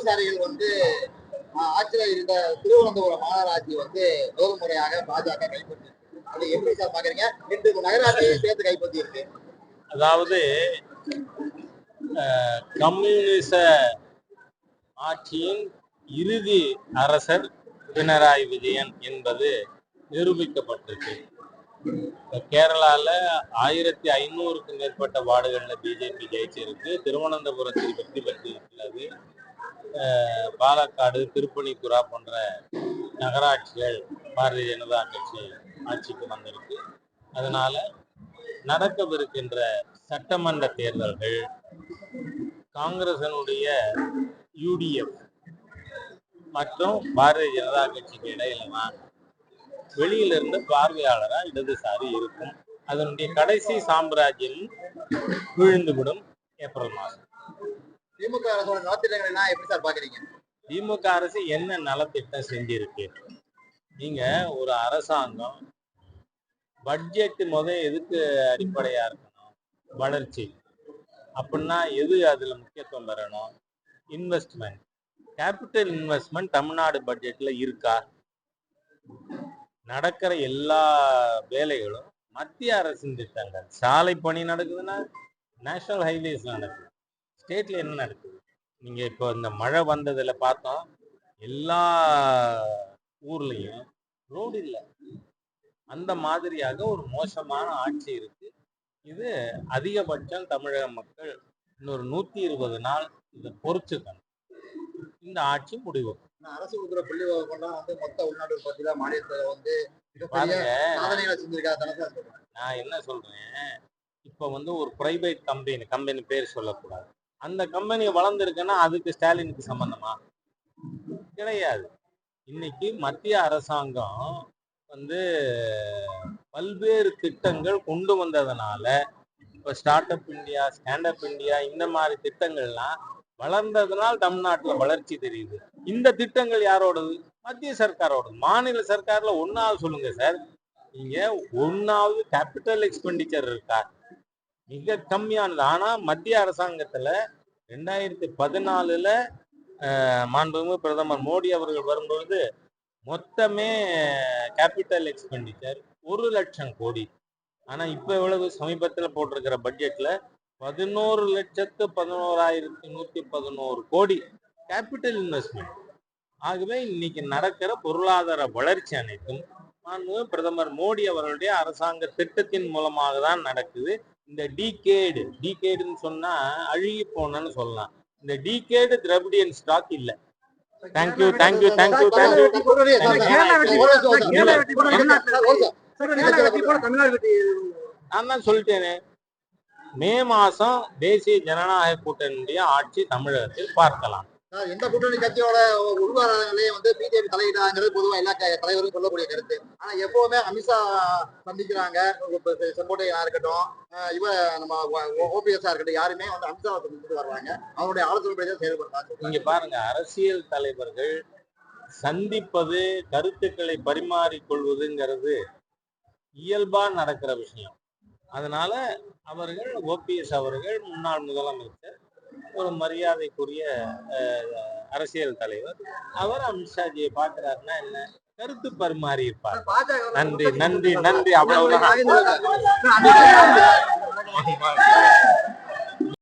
இடதுசாரிகள் வந்து ஆட்சியில் இருந்த திருவனந்தபுரம் மாநகராட்சி வந்து முதல் முறையாக பாஜக கைப்பற்றி அது எப்படி சார் பாக்குறீங்க? இன்று நகராட்சியை சேர்த்து கைப்பற்றி இருக்கு அதாவது கம்யூனிச ஆட்சியின் இறுதி அரசர் பினராயி விஜயன் என்பது நிரூபிக்கப்பட்டிருக்கு. இப்ப கேரளால ஆயிரத்தி ஐநூறுக்கும் மேற்பட்ட வார்டுகளில் பிஜேபி ஜெயிச்சிருக்கு. திருவனந்தபுரத்தில் வெற்றி பெற்றிருக்கிறது பாலக்காடு திருப்பணிக்குரா போன்ற நகராட்சிகள் பாரதிய ஜனதா கட்சி ஆட்சிக்கு வந்திருக்கு. அதனால நடக்கவிருக்கின்ற சட்டமன்ற தேர்தல்கள் காங்கிரசனுடைய யூடிஎஃப் மற்றும் பாரதிய ஜனதா கட்சிக்கு இடையில தான் வெளியில இருந்து இடதுசாரி இருக்கும். அதனுடைய கடைசி சாம்ராஜ்யம் விழுந்துவிடும் ஏப்ரல் மாதம். திமுக அரசோட நலத்திட்டங்களை எப்படி சார் பாக்குறீங்க? திமுக அரசு என்ன நலத்திட்டம் செஞ்சிருக்கு? நீங்க ஒரு அரசாங்கம் பட்ஜெட் முத எதுக்கு அடிப்படையா இருக்கணும்? வளர்ச்சி. அப்படின்னா எது அதுல முக்கியத்துவம் பெறணும்? இன்வெஸ்ட்மெண்ட். கேபிட்டல் இன்வெஸ்ட்மெண்ட் தமிழ்நாடு பட்ஜெட்ல இருக்கா? நடக்கிற எல்லா வேலைகளும் மத்திய அரசின் திட்டங்கள். சாலை பணி நடக்குதுன்னா நேஷனல் ஹைவேஸ் நடக்குது. ஸ்டேட்ல என்ன நடக்குது நீங்க இப்போ இந்த மழை வந்ததுல பார்த்தோம் எல்லா ஊர்லயும் ரோடு இல்லை. அந்த மாதிரியாக ஒரு மோசமான ஆட்சி இருக்கு. இது அதிகபட்சம் தமிழக மக்கள் இன்னொரு நூத்தி இருபது நாள் இதை பொறுத்துக்கணும். இந்த ஆட்சி முடிவு. அரசு கொடுக்குற புள்ளி விவரம் வந்து மொத்த உள்நாட்டு உற்பத்தியில மாநிலத்துல வந்து நான் என்ன சொல்றேன்? இப்போ வந்து ஒரு பிரைவேட் கம்பெனி கம்பெனி பேர் சொல்லக்கூடாது. அந்த கம்பெனி வளர்ந்துருக்குன்னா அதுக்கு ஸ்டாலினுக்கு சம்பந்தமா? கிடையாது. இன்னைக்கு மத்திய அரசாங்கம் வந்து பல்வேறு திட்டங்கள் கொண்டு வந்ததுனால இப்போ startup India stand up India இந்த மாதிரி திட்டங்கள்லாம் வளர்ந்ததுனால் தமிழ்நாட்டில் வளர்ச்சி தெரியுது. இந்த திட்டங்கள் யாரோடது? மத்திய சர்க்காரோடது. மாநில சர்க்காரில் ஒன்றாவது சொல்லுங்க சார். நீங்கள் ஒன்றாவது கேபிட்டல் எக்ஸ்பெண்டிச்சர் இருக்கா? மிக கம்மியானது. ஆனா மத்திய அரசாங்கத்துல ரெண்டாயிரத்தி பதினாலுல மாண்புமிகு பிரதமர் மோடி அவர்கள் வரும்பொழுது மொத்தமே கேபிட்டல் எக்ஸ்பெண்டிச்சர் ஒரு லட்சம் கோடி. ஆனா இப்ப எவ்வளவு சமீபத்துல போட்டிருக்கிற பட்ஜெட்ல பதினோரு லட்சத்து பதினோராயிரத்தி நூத்தி பதினோரு கோடி கேபிட்டல் இன்வெஸ்ட்மெண்ட். ஆகவே இன்னைக்கு நடக்கிற பொருளாதார வளர்ச்சி அனைத்தும் மாண்புமிகு பிரதமர் மோடி அவர்களுடைய அரசாங்க திட்டத்தின் மூலமாக தான் நடக்குது. இந்த டீகேடு டீகேடுன்னு சொன்னா அழுகி போனன்னு சொல்லலாம். இந்த டீகேடு திரவிடியன் ஸ்டாக் இல்ல. Thank you thank you thank you thank you வெற்றி நான் தான் சொல்லிட்டேனே. மே மாசம் தேசிய ஜனநாயக கூட்டணியுடைய ஆட்சி தமிழகத்தில் பார்க்கலாம். இந்த கூட்டணி கட்சியோட உள்வாரங்களே வந்து பிஜேபி தலையிடாங்கிறது பொதுவா எல்லா தலைவரும் சொல்லக்கூடிய கருத்து. ஆனா எப்பவுமே அமித்ஷா சந்திக்கிறாங்க. செங்கோட்டையா இருக்கட்டும் இவ நம்ம ஓபிஎஸ்ஆ இருக்கட்டும் யாருமே வந்து அமித்ஷா சந்திச்சுட்டு வர்றாங்க. அவருடைய ஆலோசனை தான் செயல்படுறாங்க. இங்க பாருங்க அரசியல் தலைவர்கள் சந்திப்பது கருத்துக்களை பரிமாறிக்கொள்வதுங்கிறது இயல்பா நடக்கிற விஷயம். அதனால அவர்கள் ஓபிஎஸ் அவர்கள் முன்னாள் முதலமைச்சர் ஒரு மரியாதைக்குரிய அஹ், அரசியல் தலைவர். அவர் அமித்ஷாஜியை பார்க்கிறாருன்னா என்ன? கருத்து பரிமாறி இருப்பார். நன்றி நன்றி நன்றி. அவ்வளவுதான்.